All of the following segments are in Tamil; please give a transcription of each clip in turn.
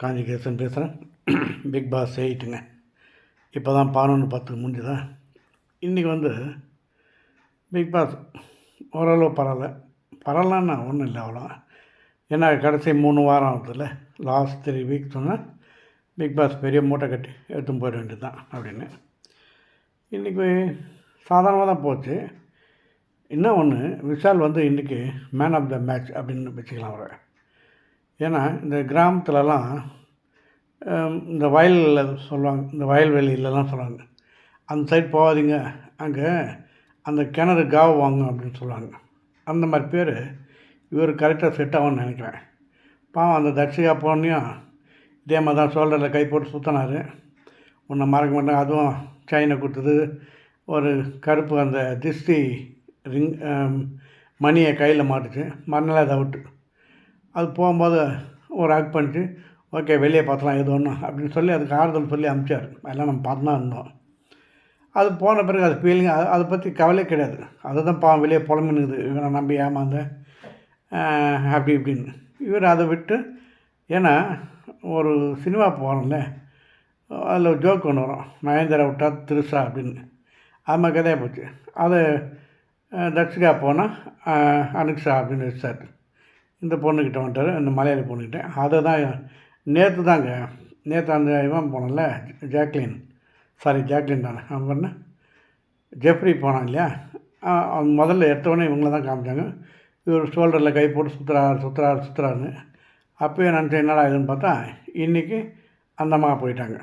காஞ்சிகேசன் பேசுகிறேன். பிக் பாஸ் எயிட்டுங்க இப்போ தான் பதினொன்று பத்துக்கு முடிஞ்சுதா? இன்றைக்கி வந்து பிக் பாஸ் ஓரளவு பரவாயில்ல பரவாயில்லன்னா ஒன்றும் இல்லை அவ்வளோ ஏன்னா கடைசி மூணு வாரம் ஆகுதுல்ல. லாஸ்ட் த்ரீ வீக் சொன்னால் பிக் பாஸ் பெரிய மூட்டை கட்டி எடுத்துன்னு போயிட வேண்டியது தான் அப்படின்னு. இன்றைக்கி சாதாரணமாக தான் போச்சு. இன்னும் ஒன்று விஷால் வந்து இன்றைக்கி மேன் ஆஃப் த மேட்ச் அப்படின்னு வச்சுக்கலாம் அவரை. ஏன்னா இந்த கிராமத்துலலாம் இந்த வயலில் சொல்லுவாங்க இந்த வயல்வெளியிலலாம் சொல்லுவாங்க அந்த சைடு போகாதீங்க அங்கே அந்த கிணறு காவு வாங்க அப்படின்னு சொல்லுவாங்க அந்த மாதிரி பேர் இவர் கரெக்டாக செட் ஆகும்னு நினைக்கிறேன். பாவம் அந்த தட்சிகா போனையும் இதே மாதிரி தான் ஷோல்டரில் கை போட்டு சுற்றினார் உன்னை மறக்க மாட்டேன். அதுவும் செயினை கொடுத்தது ஒரு கருப்பு அந்த திஷ்டி ரிங் மணியை கையில் மாட்டுச்சு. மண்ணில் அதை விட்டு. அது போகும்போது ஒரு ஹக் பண்ணிட்டு ஓகே வெளியே பார்த்துலாம் எது ஒன்று அப்படின்னு சொல்லி அதுக்கு ஆறுதல் சொல்லி அனுப்பிச்சார். எல்லாம் நம்ம பார்த்து தான் இருந்தோம். அது போன பிறகு அது ஃபீலிங் அது அதை பற்றி கவலையே கிடையாது. அதுதான் பாவம் வெளியே புலம்புனுது இவனை நம்பி ஏமாந்தேன் அப்படி இப்படின்னு. இவர் அதை விட்டு ஏன்னா ஒரு சினிமா போகிறோம்ல அதில் ஒரு ஜோக் ஒன்று வரும். மகேந்திரா விட்டா திருசா அப்படின்னு. அது மாதிரி கதையாக போச்சு. அது தட்சிகா போனால் அனுக்ஷா அப்படின்னு வச்சார் இந்த பொண்ணுக்கிட்ட வந்துட்டார் இந்த மலையாளி பொண்ணுக்கிட்ட. அதை தான் நேற்று தாங்க நேற்று அந்த இவன் போனல ஜாக்லின். சாரி ஜாக்லின் தானே. அவன் பண்ண ஜெஃப்ரி போனான் இல்லையா? அவன் முதல்ல எடுத்தவொடனே இவங்கள தான் காமிச்சாங்க. இவர் ஷோல்டரில் கை போட்டு சுற்றுறாரு சுற்றுறாரு சுற்றுறாருன்னு அப்போயே நினச்சேன் என்னடா இதுன்னு பார்த்தா இன்றைக்கி அந்த அம்மா போயிட்டாங்க.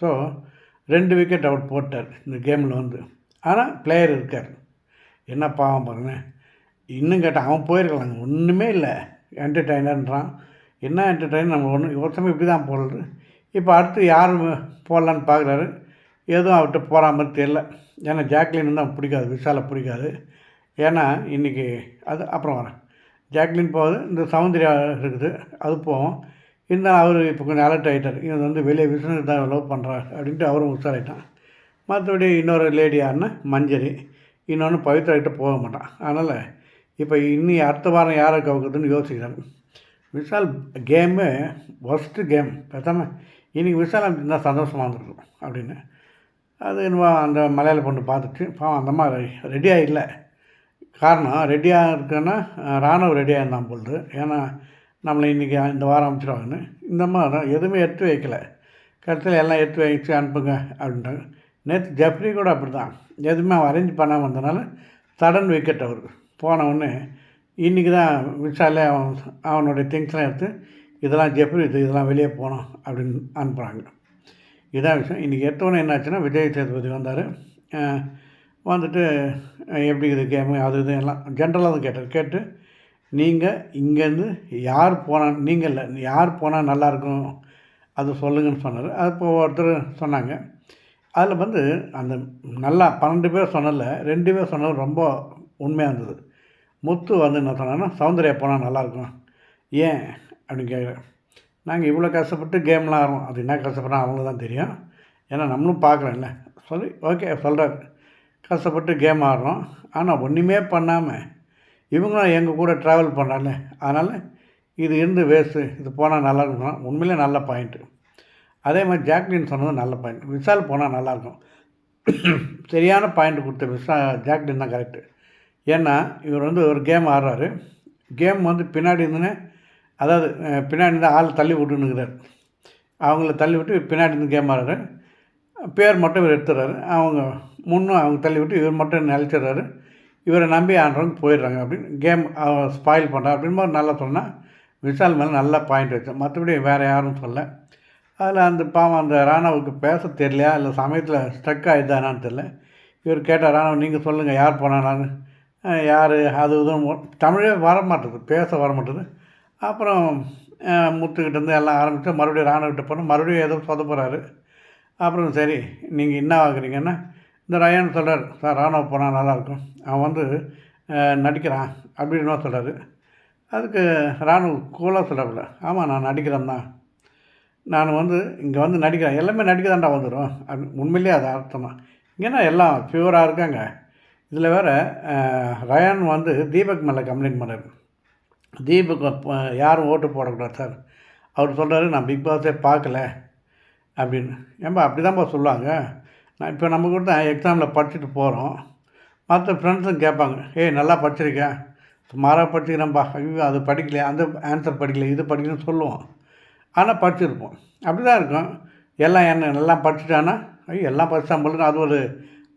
ஸோ ரெண்டு விக்கெட் அவுட் போட்டார் இந்த கேமில் வந்து. ஆனால் பிளேயர் இருக்கார். என்ன பாவம் பாருங்க. இன்னும் கேட்டால் அவன் போயிருக்கலாங்க. ஒன்றுமே இல்லை. என்டர்டைனர்ன்றான் என்ன என்டர்டைனர் நம்ம ஒன்று ஒரு சமயம் இப்படி தான் போடுறது இப்போ அடுத்து யார் போடலான்னு பார்க்குறாரு எதுவும் அவர்கிட்ட போகிற மாதிரி தெரில ஏன்னா ஜாக்லின் தான் பிடிக்காது விஷாலை பிடிக்காது. ஏன்னா இன்றைக்கி அது அப்புறம் வரேன். ஜாக்லின் போகுது இந்த சௌந்தர்யா இருக்குது அது போகும் இருந்தாலும் அவர் இப்போ கொஞ்சம் அலர்ட் ஆகிட்டார் இது வந்து வெளியே பிஸ்னஸ் தான் லவ் பண்ணுறாரு அப்படின்ட்டு அவரும் உஷாராயிட்டான். மற்றபடி இன்னொரு லேடி யாருன்னா மஞ்சரி. இன்னொன்று பவித்ராகிட்ட போக மாட்டான். அதனால் இப்போ இன்னி அடுத்த வாரம் யாரை கவுக்குதுன்னு யோசிக்கிறாங்க விஷால் கேமு ஒஸ்ட்டு கேம் பேசாமல் இன்றைக்கி விஷால் இருந்தால் சந்தோஷமாக இருந்திருக்கும் அப்படின்னு. அது என்னவோ அந்த மலையாள பொண்ணு பார்த்துட்டு பாவம் அந்த மாதிரி ரெடியாக இல்லை. காரணம் ரெடியாக இருக்குன்னா ராணுவம் ராணுவ ரெடியாக இருந்தான் பொழுது ஏன்னா நம்மளை இன்றைக்கி இந்த வாரம் அனுப்பிச்சிடுவாங்கன்னு இந்த மாதிரி எதுவுமே எடுத்து வைக்கல. கடைசியில் எல்லாம் எடுத்து வச்சு அனுப்புங்க அப்படின்ட்டாங்க. நேற்று ஜெஃப்ரி கூட அப்படி தான் எதுவுமே அவன் அரேஞ்ச் பண்ணாமல் வந்தனால சடன் விக்கெட் அவருக்கு. போனவுடனே இன்றைக்கி தான் விஷாலே அவன் அவனுடைய திங்ஸ்லாம் எடுத்து இதெல்லாம் ஜெப்ரி இது இதெல்லாம் வெளியே போனோம் அப்படின்னு அனுப்புகிறாங்க இதான் விஷயம். இன்றைக்கி எடுத்தோன்னே என்னாச்சுன்னா விஜய் சேதுபதி வந்தார். வந்துட்டு எப்படி இது கேமு? அது இது எல்லாம் ஜென்ரலாக தான் கேட்டார். கேட்டு நீங்கள் இங்கேருந்து யார் போனால் நீங்கள் இல்லை யார் போனால் நல்லாயிருக்கும் அது சொல்லுங்கன்னு சொன்னார். அது இப்போ ஒருத்தர் சொன்னாங்க. அதில் வந்து அந்த நல்லா பன்னெண்டு பேர் சொன்னதில்ல ரெண்டு பேர் சொன்னது ரொம்ப உண்மையாக இருந்தது. முத்து வந்து என்ன சொன்னான்னா சௌந்தர்யா போனால் நல்லாயிருக்கும் ஏன்? அப்படின்னு கேட்குறேன் நாங்கள் இவ்வளோ கஷ்டப்பட்டு கேம்லாம் ஆடுறோம். அது என்ன கஷ்டப்படுறோம் அவங்களுக்கு தான் தெரியும். ஏன்னா நம்மளும் பார்க்குறோம்ல. சொல்லி ஓகே சொல்கிறார் கஷ்டப்பட்டு கேம் ஆடுறோம். ஆனால் ஒன்றுமே பண்ணாமல் இவங்களும் எங்கள் கூட ட்ராவல் பண்ணுறாங்க அதனால் இது இருந்து வேஸ்ட்டு இது போனால் நல்லா இருக்கும் உண்மையிலே நல்ல பாயிண்ட்டு அதே மாதிரி ஜாக்லின் சொன்னது நல்ல பாயிண்ட் விஷால் போனால் நல்லாயிருக்கும் சரியான பாயிண்ட் கொடுத்த விஷா ஜாக்லின் தான் கரெக்டு ஏன்னா இவர் வந்து ஒரு கேம் ஆடுறாரு. கேம் வந்து பின்னாடி இருந்துன்னு அதாவது பின்னாடி இருந்து ஆள் தள்ளி விட்டுனுங்கிறார் அவங்கள தள்ளி விட்டு பின்னாடி இருந்து கேம் ஆடுறாரு. பேர் மட்டும் இவர் எடுத்துடுறாரு. அவங்க முன்னும் அவங்க தள்ளி விட்டு இவர் மட்டும் நிலச்சிடுறாரு. இவரை நம்பி ஆடுறவங்க போயிடுறாங்க அப்படின்னு கேம் ஸ்பாயில் பண்ணுறான் அப்படின்னு நல்லா சொன்னால் விஷால் மேலே நல்லா பாயிண்ட் வச்சேன். மற்றபடி வேறு யாரும் சொல்ல அதில் அந்த பாவம் அந்த ராணாவுக்கு பேச தெரியலையா? இல்லை சமயத்தில் ஸ்ட்ரக் ஆகிதானான்னு தெரில இவர் கேட்டால் ராணா நீங்கள் சொல்லுங்கள் யார் போனானான்னு? யார் அது இதுவும் தமிழே வர மாட்டுது பேச வர மாட்டுது அப்புறம் அஹ், முத்துக்கிட்ட இருந்து எல்லாம் ஆரம்பித்து மறுபடியும் ராணுவ போனால் மறுபடியும் ஏதோ சொத போகிறாரு அப்புறம் சரி நீங்கள் என்ன ஆகுறீங்கன்னா இந்த ரயான் சொல்கிறார் சார் ராணுவ போனால் நல்லாயிருக்கும். அவன் வந்து நடிக்கிறான் அப்படின்னு சொல்கிறாரு அதுக்கு ராணுவ கூலாக சொல்லக்கூடாது ஆமாம் நான் நடிக்கிறேன் தான். நான் வந்து இங்கே வந்து நடிக்கிறேன். எல்லாமே நடிக்க தான்டா வந்துடும் உண்மையிலேயே அது அர்த்தம்? தான் இங்கேனா எல்லாம் பியூராக இருக்காங்க. இதில் வேறு ரயான் வந்து தீபக் மேலே கம்ப்ளைண்ட் பண்ணார் தீபக் யாரும் ஓட்டு போடக்கூடாது சார். அவர் சொல்கிறாரு நான் பிக் பாஸே பார்க்கல அப்படின்னு. ஏன்பா அப்படி தான்ப்பா சொல்லுவாங்க. நான் இப்போ நம்ம கூட எக்ஸாமில் படிச்சுட்டு போகிறோம் மற்ற ஃப்ரெண்ட்ஸும் கேட்பாங்க ஏய் நல்லா படிச்சிருக்கேன் சுமாராக படிச்சுக்கிறேன்ப்பா ஐயோ அது படிக்கலையா? அந்த ஆன்சர் படிக்கல இது படிக்கலன்னு சொல்லுவோம். ஆனால் படிச்சிருப்போம். அப்படி தான் இருக்கும். எல்லாம் என்ன எல்லாம் படிச்சுட்டானா? ஐயோ எல்லாம் படித்தான் போல அது ஒரு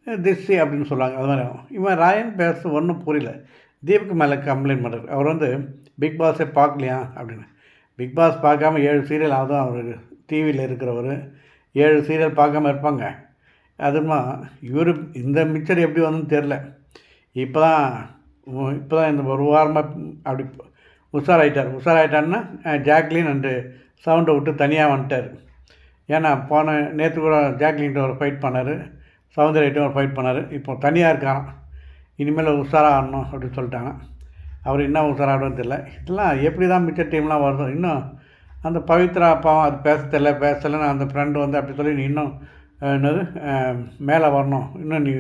திஷ்டி அப்படின்னு சொல்லுவாங்க அது மாதிரி. இவன் ராயன் பேச ஒன்றும் புரியல. தீபக் மேலே கம்ப்ளைண்ட் பண்ணுறாரு அவர் வந்து பிக் பாஸே பார்க்கலையா? அப்படின்னு. பிக் பாஸ் பார்க்காம ஏழு சீரியல் அதுவும் அவர் டிவியில் இருக்கிறவர். ஏழு சீரியல் பார்க்காம இருப்பாங்க. அதுமா இவர் இந்த மிக்சர் எப்படி வந்துன்னு தெரில இப்போ தான் இப்போ தான் இந்த ஒரு வாரமாக அப்படி உஷாராயிட்டார். உஷாராயிட்டார்னா ஜாக்லின் அண்டு சவுண்டை விட்டு தனியாக வந்துட்டார். ஏன்னா போன நேற்று கூட ஜாக்லின்ட்டு ஒரு ஃபைட் பண்ணார். சவுந்தர்யிட்ட ஒரு ஃபைட் பண்ணார். இப்போ தனியாக இருக்காராம் இனிமேல் உஷாராகணும் அப்படின்னு சொல்லிட்டாங்க. அவர் என்ன உஷாராகணும்னு தெரியல. இதெல்லாம் எப்படி தான் மிச்ச டீம்லாம் வருதோ இன்னும் அந்த பவித்ரா அப்பாவும் அது பேச தெரியல பேசலைன்னு அந்த ஃப்ரெண்டு வந்து அப்படி சொல்லி நீ இன்னும் என்னது மேலே வரணும். இன்னும் நீ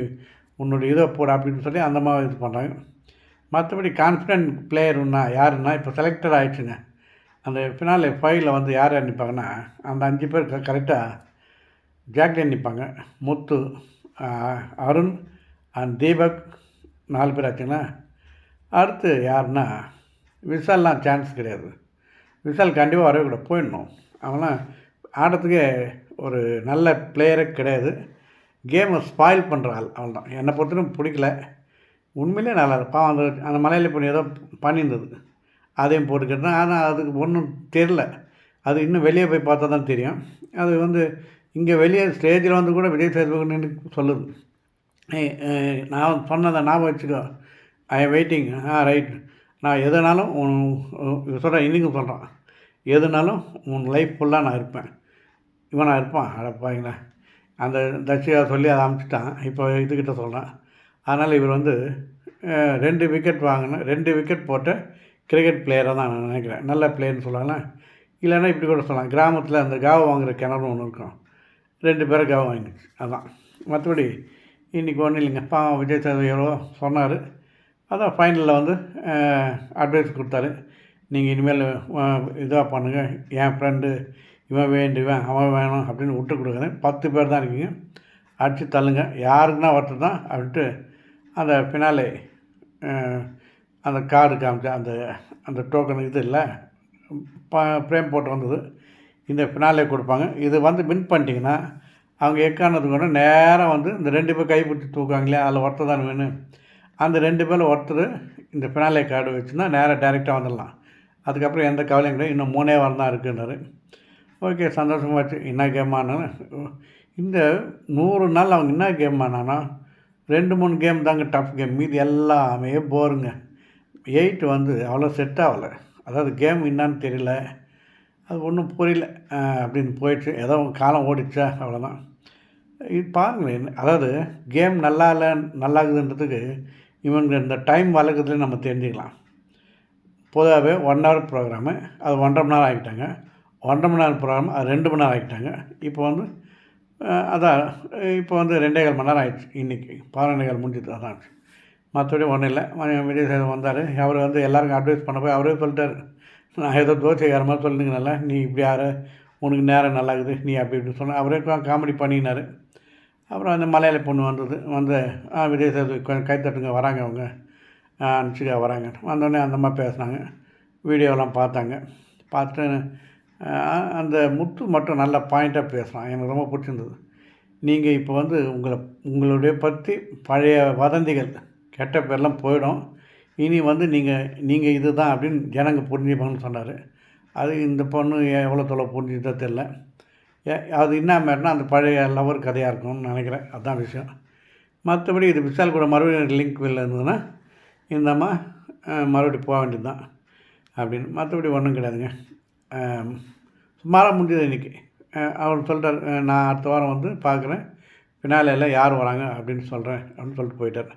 உன்னுடைய இதை போட அப்படின்னு சொல்லி அந்த மாதிரி இது பண்ணுறாங்க மற்றபடி கான்ஃபிடென்ட் பிளேயருன்னா யாருன்னா இப்போ செலக்டட் ஆகிடுச்சுங்க அந்த ஃபினாலே ஃபைவ்ல வந்து யார் யார் நிற்பாங்கன்னா அந்த அஞ்சு பேர் கரெக்டாக ஜாக்லின் நிற்பாங்க முத்து அருண் அண்ட் தீபக் நாலு பேர் ஆச்சுங்களா? அடுத்து யாருன்னா விஷால்லாம் சான்ஸ் கிடையாது. விஷால் கண்டிப்பாக வரவே கூட போயிடணும். அவன்லாம் ஆடுறதுக்கே ஒரு நல்ல பிளேயரே கிடையாது. கேமை ஸ்பாயில் பண்ணுற ஆள் அவள் தான் என்னை பொறுத்தவரைக்கும் பிடிக்கல. உண்மையிலே நல்லா பாவம் அந்த அந்த மலையில் இப்போ ஏதோ பண்ணியிருந்தது. அதையும் போட்டுக்கிட்டேன் ஆனால் அதுக்கு ஒன்றும் தெரில அது இன்னும் வெளியே போய் பார்த்தா தான் தெரியும். அது வந்து இங்கே வெளியே ஸ்டேஜில் வந்து கூட விஜய் சேதுபதி சொல்லுது. நான் சொன்னதை ஞாபகம் வச்சுக்கோ. ஐ வெயிட்டிங் ஆ ரைட் நான் எதுனாலும் உன் சொல்கிறேன் இன்றைக்கும் சொல்கிறான் எதுனாலும் உன் லைஃப் ஃபுல்லாக நான் இருப்பேன். இவன் நான் இருப்பான். அடப்பாங்களா அந்த தட்சிகா சொல்லி அதை அமுச்சிட்டான். இப்போ இதுக்கிட்ட சொல்கிறேன் அதனால் இவர் வந்து ரெண்டு விக்கெட் வாங்கின ரெண்டு விக்கெட் போட்ட கிரிக்கெட் பிளேயராக தான் நான் நினைக்கிறேன். நல்ல பிளேயர்னு சொல்லலாம் இல்லைன்னா இப்படி கூட சொல்லலாம். கிராமத்தில் அந்த காவை வாங்குற கிணறு ஒன்று இருக்கும். ரெண்டு பேரும் கவனம் வாங்கிடுச்சு. அதான். மற்றபடி இன்றைக்கி ஒன்றும் இல்லைங்க. பாவம் விஜய் சேதுபதி எவ்வளோ சொன்னார். அதான் ஃபைனலில் வந்து அட்வைஸ் கொடுத்தாரு. நீங்கள் இனிமேல் இதாக பண்ணுங்கள் என் ஃப்ரெண்டு இவன் வேண்டுவேன் அவன் வேணும் அப்படின்னு விட்டு கொடுக்குறேன். பத்து பேர் தான் இருக்கீங்க. அடித்து தள்ளுங்க. யாருக்குன்னா ஒருத்தர் தான் அப்படின்ட்டு அந்த பின்னாலே அந்த கார்டு காமிச்சு அந்த அந்த டோக்கன் இது இல்லை. ப ஃப்ரேம் போட்டு வந்தது. இந்த ஃபினாலே கொடுப்பாங்க. இது வந்து வின் பண்ணிட்டீங்கன்னா அவங்க எக்கானது கூட நேராக வந்து இந்த ரெண்டு பேர் கைப்பிடிச்சி தூக்குவாங்க இல்லையா அதில் ஒருத்தர் தான் வேணும். அந்த ரெண்டு பேரில் ஒருத்தர் இந்த ஃபினாலே கார்டு வச்சுருந்தா நேராக டேரெக்டாக வந்துடலாம். அதுக்கப்புறம் எந்த கவலையும் கிடையாது. இன்னும் மூணே வாரம் தான் இருக்குன்னாரு. ஓகே சந்தோஷமாச்சு என்ன கேம் ஆனாலும் இந்த நூறு நாள் அவங்க என்ன கேம் ஆனானா ரெண்டு மூணு கேம் தாங்க டஃப் கேம் மீதி எல்லாமே போருங்க எயிட் வந்து அவ்வளோ செட் ஆகலை. அதாவது கேம் என்னான்னு தெரியல. அது ஒன்றும் புரியல. அப்படின்னு போயிடுச்சு. ஏதோ காலம் ஓடிச்சா அவ்வளோதான் இது பாருங்களேன் என்ன- அதாவது கேம் நல்லா இல்லை நல்லா இருக்குதுன்றதுக்கு இவங்க இந்த டைம் வளர்க்குறதுல நம்ம தெரிஞ்சுக்கலாம். பொதுவாகவே ஒன் ஹவர் ப்ரோக்ராமு அது ஒன்றரை மணி நேரம் ஆகிட்டாங்க. ஒன்றரை மணி நேரம் ப்ரோக்ராம் அது ரெண்டு மணி நேரம் ஆகிட்டாங்க. இப்போ வந்து அதான் இப்போ வந்து ரெண்டே கால் மணி நேரம் ஆகிடுச்சு இன்றைக்கி பதினொன்றே கால் முடிஞ்சது அதான் மற்றபடி ஒன்றும் இல்லை. விஜய் சேதம் வந்தார். அவர் வந்து எல்லாருக்கும் அட்வைஸ் பண்ண போய் அவரே சொல்லிட்டார். நான் ஏதோ தோசைக்கார மாதிரி சொல்லுங்கனால நீ இப்படி யார் உனக்கு நேரம் நல்லா இருக்குது நீ அப்படி இப்படி சொன்ன. அவரே காமெடி பண்ணினார். அப்புறம் அந்த மலையாள பொண்ணு வந்தது வந்து விதேச விஜய் சேது வராங்க அவங்க. ஆ அனுப்பிச்சிக்கா வராங்க. வந்தோடனே அந்த மாதிரி பேசுனாங்க வீடியோலாம் பார்த்தாங்க. பார்த்துட்டு அந்த முத்து மட்டும் நல்ல பாயிண்ட்டாக பேசுகிறான் எனக்கு ரொம்ப பிடிச்சிருந்தது. நீங்கள் இப்போ வந்து உங்களை உங்களுடைய பற்றி பழைய வதந்திகள் கெட்ட பேர்லாம் போயிடும். இனி வந்து நீங்கள் நீங்கள் இது தான் அப்படின்னு ஜனங்க புரிஞ்சுப்பாங்கன்னு சொன்னார். அது இந்த பொண்ணு எவ்வளோ தொலை புரிஞ்சுதோ தெரில ஏ அது என்ன மாதிரினா அந்த பழைய லவர் கதையாக இருக்கும்னு நினைக்கிறேன். அதுதான் விஷயம். மற்றபடி இது விஷால் கூட மறுபடியும் லிங்க் வெளில இருந்ததுன்னா இந்த அம்மா மறுபடியும் போக வேண்டியது தான் அப்படின்னு. மற்றபடி ஒன்றும் கிடையாதுங்க. சுமாராக முடிஞ்சது இன்றைக்கி அவர் சொல்கிறார் நான் அடுத்த வாரம் வந்து பார்க்குறேன். பின்னாலையில் யார் வராங்க அப்படின்னு சொல்கிறேன் அப்படின்னு சொல்லிட்டு போயிட்டார்.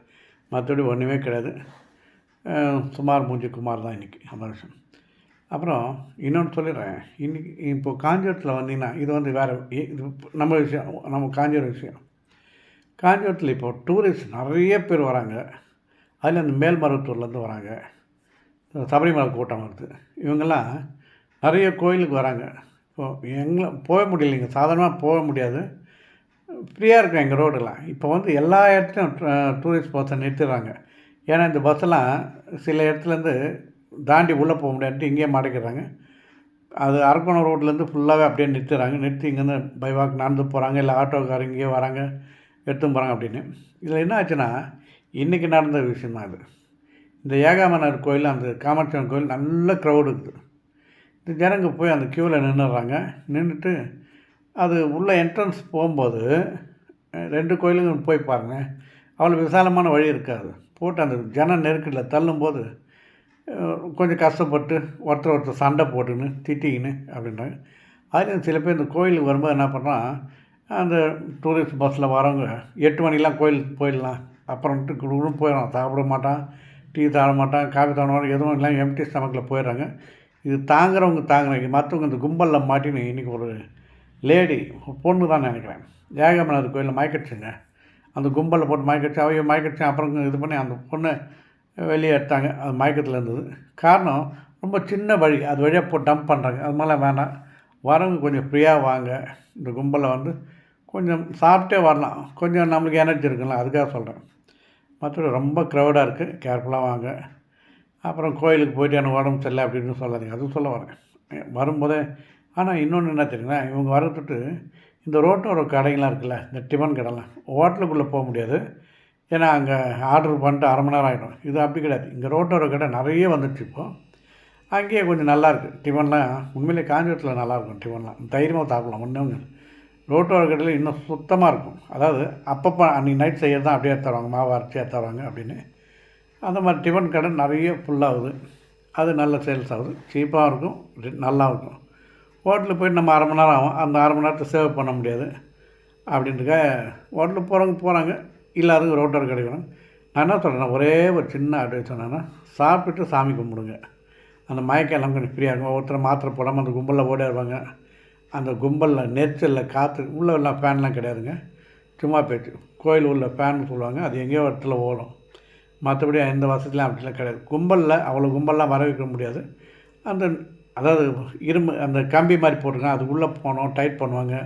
மற்றபடி ஒன்றுமே கிடையாது. சுமார் மூஞ்சி குமார் தான் இன்றைக்கி அந்த அப்புறம் இன்னொன்று சொல்லிடுறேன். இன்றைக்கி இப்போ காஞ்சிபுரத்தில் வந்தீங்கன்னா இது வந்து வேறு இது நம்ம விஷயம் நம்ம காஞ்சிபுரம் விஷயம். காஞ்சிபுரத்தில் இப்போ டூரிஸ்ட் நிறைய பேர் வராங்க. அதில் அந்த மேல்மருவத்தூர்லேருந்து வராங்க. சபரிமலை கூட்டம் வருது. இவங்கெல்லாம் நிறைய கோயிலுக்கு வராங்க. இப்போது எங்களை போக முடியலைங்க சாதாரணமாக போக முடியாது. ஃப்ரீயாக இருக்கும் எங்கள் ரோடெல்லாம் இப்போ வந்து எல்லா இடத்துலையும் டூரிஸ்ட் பஸ்ஸை நிறுத்திடுறாங்க. ஏன்னா இந்த பஸ்ஸெல்லாம் சில இடத்துலேருந்து தாண்டி உள்ளே போக முடியாதுன்ட்டு இங்கேயே மாட்டிக்கிறாங்க. அது அரக்கோணம் ரோட்லேருந்து ஃபுல்லாகவே அப்படியே நிறுத்துறாங்க நிறுத்தி இங்கேருந்து பைவாக் நடந்து போகிறாங்க இல்லை ஆட்டோக்காரங்க இங்கேயே வராங்க எடுத்துன்னு போகிறாங்க அப்படின்னு. இதில் என்ன ஆச்சுன்னா இன்றைக்கி நடந்த விஷயம் தான் இது இந்த ஏகாமனர் கோயில் அந்த காமாட்சியம்மன் கோயில் நல்ல க்ரௌடு இருக்குது. இந்த ஜனங்க போய் அந்த க்யூவில் நின்றுடுறாங்க நின்றுட்டு அது உள்ளே என்ட்ரன்ஸ் போகும்போது ரெண்டு கோயிலுக்கும் போய் பாருங்கள் அவ்வளோ விசாலமான வழி இருக்காது. போட்டு அந்த ஜன நெருக்கடியில் தள்ளும்போது கொஞ்சம் கஷ்டப்பட்டு ஒருத்தர் ஒருத்தர் சண்டை போட்டுன்னு திட்டிக்கின்னு அப்படின்றாங்க. அதுலேயும் சில பேர் இந்த கோயிலுக்கு வரும்போது என்ன பண்ணுறான் அந்த டூரிஸ்ட் பஸ்ஸில் வரவங்க எட்டு மணிக்கெலாம் கோயிலுக்கு போயிடலாம் அப்புறம்ட்டு குடுக்குன்னு போயிடும் சாப்பிட மாட்டான் டீ சாப்பிட மாட்டான் காஃபி சாப்பிட மாட்டான் எதுவும் இல்லை எம்டி ஸ்டமக்கில் போயிடுறாங்க. இது தாங்குறவங்க தாங்குறாங்க. மற்றவங்க இந்த கும்பலில் மாட்டின்னு இன்றைக்கி ஒரு லேடி பொண்ணு தான் நினைக்கிறேன். ஏகமநாதர் கோயிலில் மயக்கடிச்சுங்க அந்த கும்பலில் போட்டு மயக்கடிச்சு அவங்க மயக்கடிச்சு அப்புறம் இது பண்ணி அந்த பொண்ணை வெளியே எடுத்தாங்க. அது மயக்கத்தில் இருந்தது. காரணம் ரொம்ப சின்ன வழி. அது வழியாக போ டம்ப் பண்ணுறாங்க அது மாதிரிலாம் வேணாம். வரவங்க கொஞ்சம் ஃப்ரீயாக வாங்க. இந்த கும்பலில் வந்து கொஞ்சம் சாப்பிட்டே வரலாம். கொஞ்சம் நம்மளுக்கு எனர்ஜி இருக்குல்ல அதுக்காக சொல்கிறேன் மற்றபடி ரொம்ப க்ரௌடாக இருக்குது கேர்ஃபுல்லாக வாங்க. அப்புறம் கோயிலுக்கு போயிட்டு எனக்கு உடம்பு சரியில்லை அப்படின்னு சொல்லாதீங்க. அதுவும் சொல்ல வரேன். வரும்போதே ஆனால் இன்னொன்று என்ன தெரியுங்களா? இவங்க வரத்துட்டு இந்த ரோட்டோர கடைங்களாம் இருக்குல்ல இந்த டிஃபன் கடைலாம் ஹோட்டலுக்குள்ளே போக முடியாது. ஏன்னா அங்கே ஆர்டர் பண்ணிட்டு அரை மணி நேரம் ஆகிடும் இது அப்படி கிடையாது. இங்கே ரோட்டோர கடை நிறைய வந்துடுச்சு இப்போ. அங்கேயே கொஞ்சம் நல்லாயிருக்கு டிஃபன்லாம் உண்மையிலே காஞ்சிபுரத்தில் நல்லாயிருக்கும் டிஃபன்லாம் தைரியமாக சாப்பிடலாம் ஒன்றும் ரோட்டோர கடையில் இன்னும் சுத்தமாக இருக்கும். அதாவது அப்பப்போ அன்றைக்கி நைட் செய்யறது தான் அப்படியே தருவாங்க மாவு அரைச்சியாக தருவாங்க அப்படின்னு. அந்த மாதிரி டிஃபன் கடை நிறைய ஃபுல்லாகுது அது நல்ல சேல்ஸ் ஆகுது. சீப்பாக இருக்கும். ரி- நல்லா இருக்கும். ஹோட்டலுக்கு போயிட்டு நம்ம அரை மணி நேரம் ஆகும். அந்த அரை மணி நேரத்தை சேவ் பண்ண முடியாது. அப்படின்ட்டுக்க ஹோட்டலுக்கு போகிறவங்க போகிறாங்க இல்லாதவங்க ரோட்டர் கிடைக்கணும். நான் என்ன சொல்கிறேன்னா ஒரே ஒரு சின்ன அட்வைஸ் சொன்னேன்னா சாப்பிட்டுட்டு சாமி கும்பிடுங்க. அந்த மயக்கம் எல்லாம் கொஞ்சம் ஃப்ரீயாக இருக்கும். ஒருத்தர் மாத்திரை போடாமல் அந்த கும்பலில் ஓடிடுவாங்க அந்த கும்பலில் நெரிச்சலில் காற்று உள்ளே எல்லாம் ஃபேன்லாம் கிடையாதுங்க. சும்மா போயிடுச்சு கோயில் உள்ள ஃபேன் சொல்லுவாங்க. அது எங்கேயோ இடத்துல ஓடும். மற்றபடி எந்த வசதிலாம் அப்படிலாம் கிடையாது. கும்பலில் அவ்வளோ கும்பல்லாம் வர வைக்க முடியாது. அந்த அதாவது இரும்பு அந்த கம்பி மாதிரி போட்டிருக்காங்க. அது உள்ளே போனோம் டைட் பண்ணுவாங்க.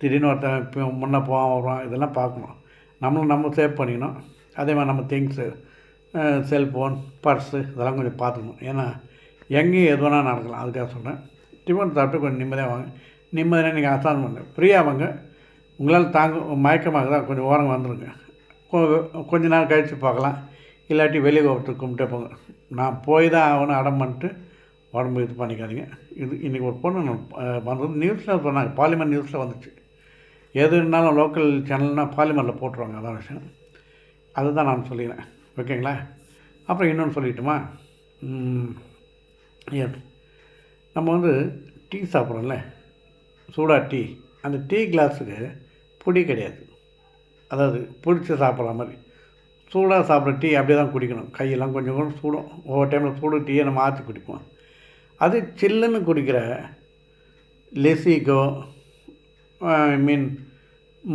திடீர்னு ஒருத்தன் இப்போ முன்னே போவான் வருவான். இதெல்லாம் பார்க்கணும். நம்மளும் நம்ம சேவ் பண்ணிக்கணும். அதே மாதிரி நம்ம திங்ஸு செல்ஃபோன் பர்ஸு இதெல்லாம் கொஞ்சம் பார்த்துக்கணும். ஏன்னா எங்கேயும் எது வேணால் நடக்கலாம். அதுக்காக சொல்கிறேன் டிஃபன் சாப்பிட்டு கொஞ்சம் நிம்மதியாக வாங்க. நிம்மதியாக நீங்கள் அசான் பண்ணுங்க ஃப்ரீயாக வாங்க. உங்களால் தாங்க மயக்கமாக தான் கொஞ்சம் ஓரம் வந்துடுங்க கொஞ்ச நாள் கழித்து பார்க்கலாம். இல்லாட்டி வெளியே ஒருத்தர் கும்பிட்டே போங்க. நான் போய் தான் ஆகணும் அடம் பண்ணிட்டு உடம்பு இது பண்ணிக்காதீங்க. இது இன்றைக்கி ஒரு பொண்ணு வந்தது நியூஸில் சொன்னாங்க. பாலிமர் நியூஸில் வந்துச்சு. எது இருந்தாலும் லோக்கல் சேனல்னால் பாலிமரில் போட்டுருவாங்க. அதான் விஷயம். அதுதான் நான் சொல்லிக்கிறேன். ஓகேங்களா? அப்புறம் இன்னொன்று சொல்லிட்டுமா? எஸ் நம்ம வந்து டீ சாப்பிட்றோம்ல. சூடா டீ. அந்த டீ கிளாஸுக்கு பொடி கிடையாது. அதாவது பிடிச்சி சாப்பிட்ற மாதிரி. சூடாக சாப்பிட்ற டீ அப்படியே தான் குடிக்கணும். கையெல்லாம் கொஞ்சம் கொஞ்சம் சூடும். ஒவ்வொரு டைமில் சூடு டீயை நம்ம ஆற்றி குடிப்போம். அது சில்லுன்னு குடிக்கிற லெசிக்கோ ஐ மீன்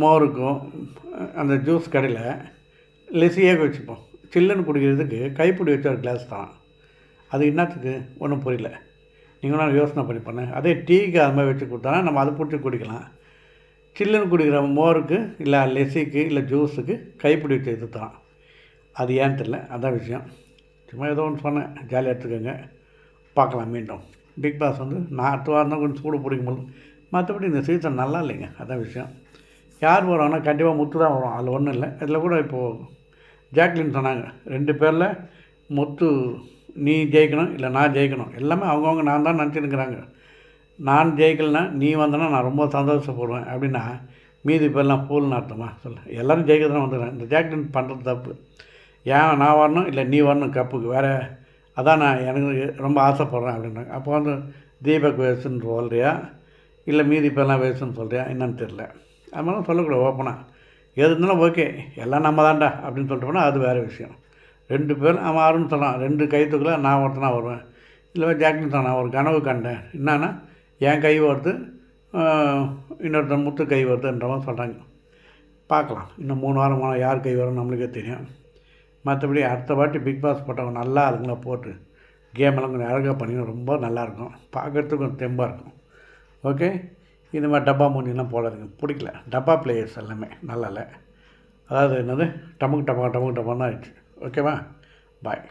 மோருக்கும் அந்த ஜூஸ் கடையில் லெசியாக வச்சுப்போம். சில்லுன்னு குடிக்கிறதுக்கு கைப்பிடி வச்ச ஒரு கிளாஸ் தான். அது என்னத்துக்கு? ஒன்றும் புரியல. நீங்களும் யோசனை பண்ணி பண்ணு அதே டீக்கு அது மாதிரி வச்சு கொடுத்தா நம்ம அதை பிடிச்சி குடிக்கலாம். சில்லுன்னு குடிக்கிற மோருக்கு இல்லை லெசிக்கு இல்லை ஜூஸுக்கு கைப்பிடி வச்ச இது தான். அது ஏன்னு தெரில அதான் விஷயம். சும்மா ஏதோ ஒன்று சொன்னேன். ஜாலியாக எடுத்துக்கோங்க. பார்க்கலாம் மீண்டும். பிக் பாஸ் வந்து நான் அடுத்த வாரம் தான் கொஞ்சம் சூடு பிடிக்கும் போது மற்றபடி இந்த சீசன் நல்லா இல்லைங்க அதான் விஷயம். யார் வருவாங்கன்னா கண்டிப்பாக முத்து தான் வரும் அதில் ஒன்றும் இல்லை. இதில் கூட இப்போது ஜாக்லின் சொன்னாங்க ரெண்டு பேரில் முத்து நீ ஜெயிக்கணும் இல்லை நான் ஜெயிக்கணும். எல்லாமே அவங்கவுங்க நான் தான் நினச்சிருக்கிறாங்க நான் ஜெயிக்கலைன்னா நீ வந்தனா நான் ரொம்ப சந்தோஷப்படுவேன் அப்படின்னா மீதி பேர்லாம் ஃபூல்னு அர்த்தமா சொல்ல. எல்லோரும் ஜெயிக்க தான் வந்துடுறேன் இந்த ஜாக்லின் பண்ணுறது தப்பு. ஏன் நான் வரணும் இல்லை நீ வரணும் கப்புக்கு. வேறு அதான் நான் எனக்கு ரொம்ப ஆசைப்பட்றேன் அப்படின்னாங்க அப்போ வந்து தீபக் வேஸ்ட்டுன்னு சொல்கிறியா இல்லை மீதி பேர்லாம் வேஸ்ட்டுன்னு சொல்கிறியா என்னன்னு தெரில அது மாதிரி சொல்லக்கூடாது ஓப்பனாக எது இருந்தாலும் ஓகே எல்லாம் நம்ம தான்டா அப்படின்னு சொல்லிட்டு போனால் அது வேறு விஷயம். ரெண்டு பேரும் அவன் ஆறுன்னு சொன்னான் ரெண்டு கைத்துக்குள்ளே நான் ஒருத்தனா வருவேன். இல்லை ஜாக்கின்னு சொன்னான் ஒரு கனவு கண்டேன். என்னன்னா என் கை வருது இன்னொருத்தன் முத்து கை வருதுன்ற மாதிரி சொல்கிறாங்க பார்க்கலாம். இன்னும் மூணு வாரம் போனால் யார் கை வரும் நம்மளுக்கே தெரியும். மற்றபடி அடுத்த வாட்டி பிக் பாஸ் போட்டவங்க நல்லா ஆளுங்களா போட்டு கேமெல்லாம் கொஞ்சம் அழகாக பண்ணிங்கன்னா ரொம்ப நல்லாயிருக்கும். பார்க்குறதுக்கு கொஞ்சம் தெம்பாக இருக்கும். ஓகே இந்த மாதிரி டப்பா மூணிலாம் போடாதுங்க. பிடிக்கல. டப்பா பிளேயர்ஸ் எல்லாமே நல்லா இல்லை அதாவது என்னது? டமுக்கு டப்பா டமுக்கு டப்பான்னு ஆயிடுச்சு. ஓகேவா பாய்